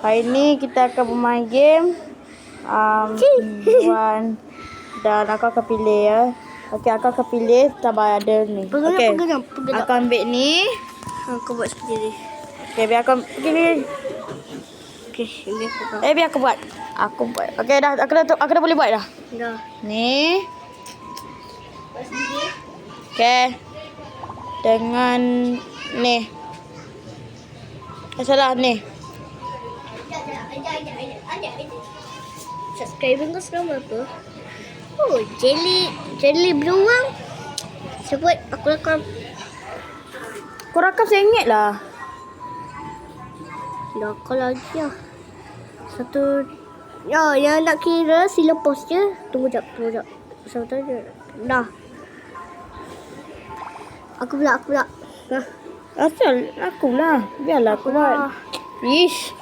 Hari ni kita akan bermain game. Um, Wan dan aku akan pilih ya. Okey, aku akan pilih sabar ada ni. Okey. Aku ambil ni. Aku buat sendiri. Okey, biar aku pergi. Okey, ini aku pegang. Eh, biar aku buat. Aku buat. Okey, dah aku dah aku dah boleh buat dah. Dah. Ni. Okey. Dengan ni. Eh, salah ni. Subscriber kau sekarang berapa? Oh, jelly jelly beruang. Sebut aku rakam. Kau rakam RM1 lah. Dah kau lagi lah. Satu Ya, yang nak kira sila pause je. Tunggu jap, tunggu jap. Satu je. Dah. Aku pula, aku pula. Nah. Asal aku lah. Biarlah aku buat. Ish.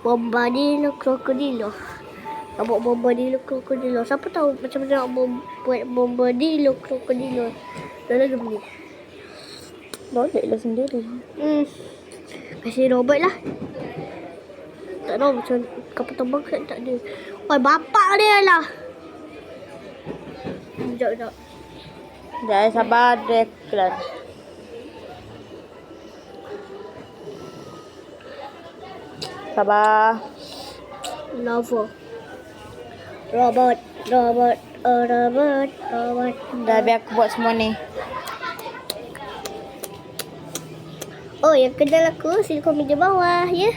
Bombardilo krokodilo. Nak buat bombardilo krokodilo. Siapa tahu macam mana nak bom, buat bombardilo krokodilo. Dah lagi beli. Boleh lah sendiri. Hmm. Kasih robot lah. Tak tahu macam kapal terbang kan tak ada. Wah, bapak dia lah. Sekejap, sekejap. Jangan sabar dia kelan. Sabar. Lava. Robot, robot, oh, robot, robot. Dah biar aku buat semua ni. Oh, yang kenal aku silikon meja bawah, ya?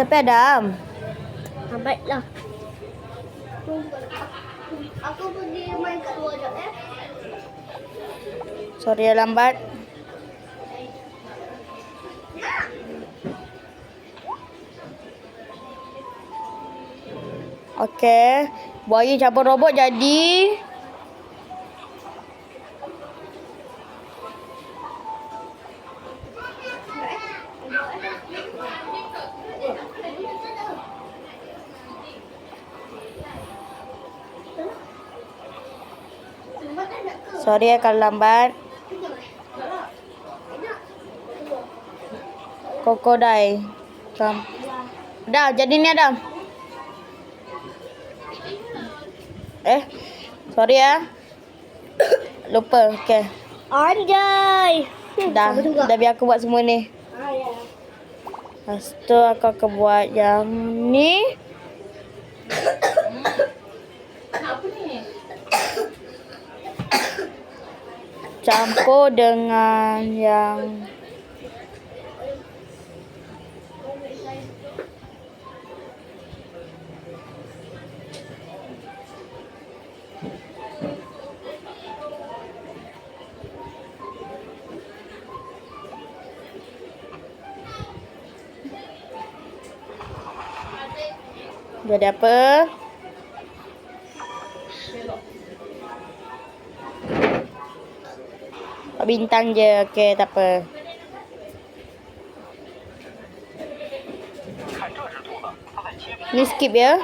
Tapi Adam. Lambatlah. Aku pergi main kat luar jap, eh? Sorry ya lambat. Okey. Buaya campur robot jadi. Sorry ya kalau lambat. Kokodai. Dah, jadi ni Adam. Eh, sorry ya. Lupa. Okey. Anjay! Hmm, Dah, dah biar aku buat semua ni. Ah, ya. Lepas tu aku akan buat yang ni. Campur dengan yang Jadi apa? Bintang je. Okey, tak apa. Ni skip ya.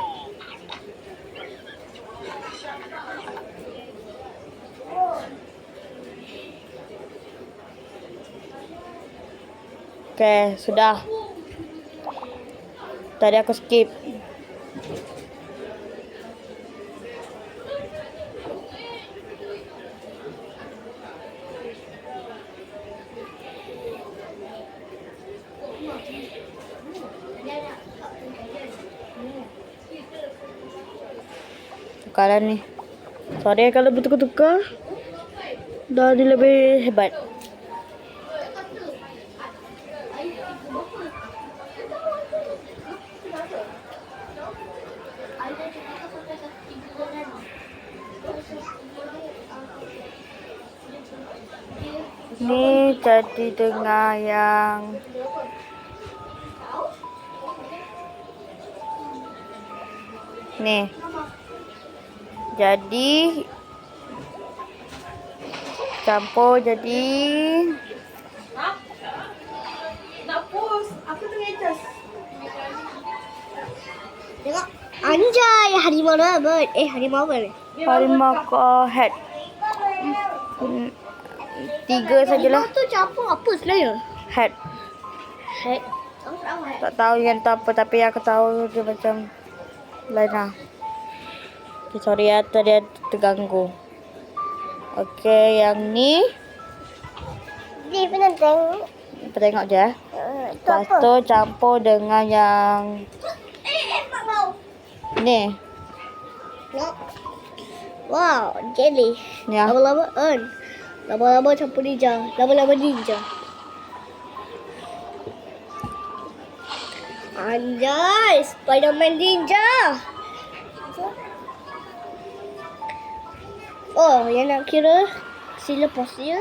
Okey, sudah. Tadi aku skip. Tukaran ni. Sorry kalau bertukar-tukar. Dah ni lebih hebat. Ni jadi dengan yang Ni. Jadi campur jadi Tengok. Anjay, harimau robot. Eh, harimau apa ni? harimau ko head. Hmm, Tiga sajalah Harimau tu campur apa sebenarnya? head. Head. Tak tahu yang tu apa tapi aku tahu dia macam lain lah. Okay, sorry ya tadi terganggu. Okay, yang ni Ni pernah tengok. kita tengok je. eh. Uh, tu Lepas apa? tu campur dengan yang ni. Wow, jelly. Ya. Lama-lama on. Lama-lama campur ninja. Lama-lama ninja. Anjay, Spiderman ninja. Oh, yang nak kira sila lepas dia.